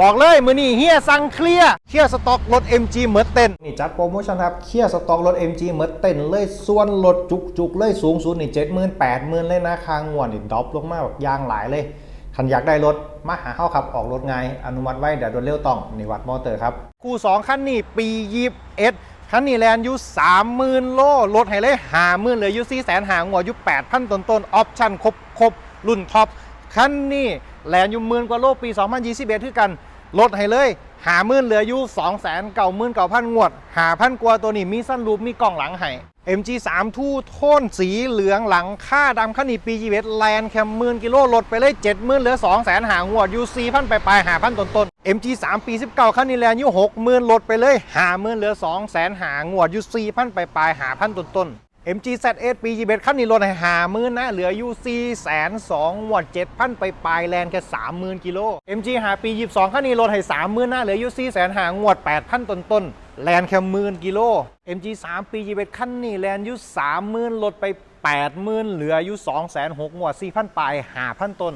บอกเลยมือนี้เฮียสั่งเคลียร์เคลียร์สต็อกรถ MG เมอร์เต้นนี่จัดโปรโมชั่นครับเคลียร์สต็อกรถ MG เมอร์เต้นเลยส่วนลดจุกๆ เลยสูงสุดนี่เจ็ดหมื่นแปดหมื่นเลยนะคางงวดนี่ดรอปลงมาแบบยางหลายเลยคันอยากได้รถ มาหาเข้าครับออกรถไงายอนุมัติไว้เดี๋ยวโดนเร็วต้องนิวัดมอเตอร์ครับคู่2คันนี้ปียีบเอ็ดคันนี้แลนอยู่30,000โลลดให้เลยหามื่นเหลืออยู่4แสนหาหัวอยู่8,000ต้นต้นออปชั่นครบครบรุ่นท็อป คันนี้แลนอยู่หมื่นกว่าโลปี 2021คือกัน ลดให้เลยหามื่นเหลืออยู่2แสนเก่ามื่นเก่าพันงวด หาพันกว่าตัวนี้มีสั้นรูปมีกล่องหลังให้ MG 3 ทู่โทนสีเหลืองหลังค่าดำคันนี้ปีจีเวแลนแคมหมื่นกิโลลดไปเลย7มื่นเหลือ2แสนหางวดอยู่4พันไปปลายหาพันต้นต้น MG 3 ปี 19คันนี้แลนอยู่6มื่นลดไปเลยหามื่นเหลือ2แสนหางวดอยู่4พันไปปลายหาพันต้นต้น MG Z8 ปี21ขั้นนี้ลดให้หามื่นนะ เหลืออยู่4แสน2หวด7,000ไปปลายแลนแค่30,000กิโล MG หาปี 22ขั้นนี้ลดให้30,000นะ เหลืออยู่4แสนหางวด8,000ต้นต้นแลนแค่หมื่นกิโล MG 3ปี21ขั้นนี้แลนอยู่30,000ลดไป80,000เหลืออยู่2แสน6หวด4,000ปลาย5,000ต้น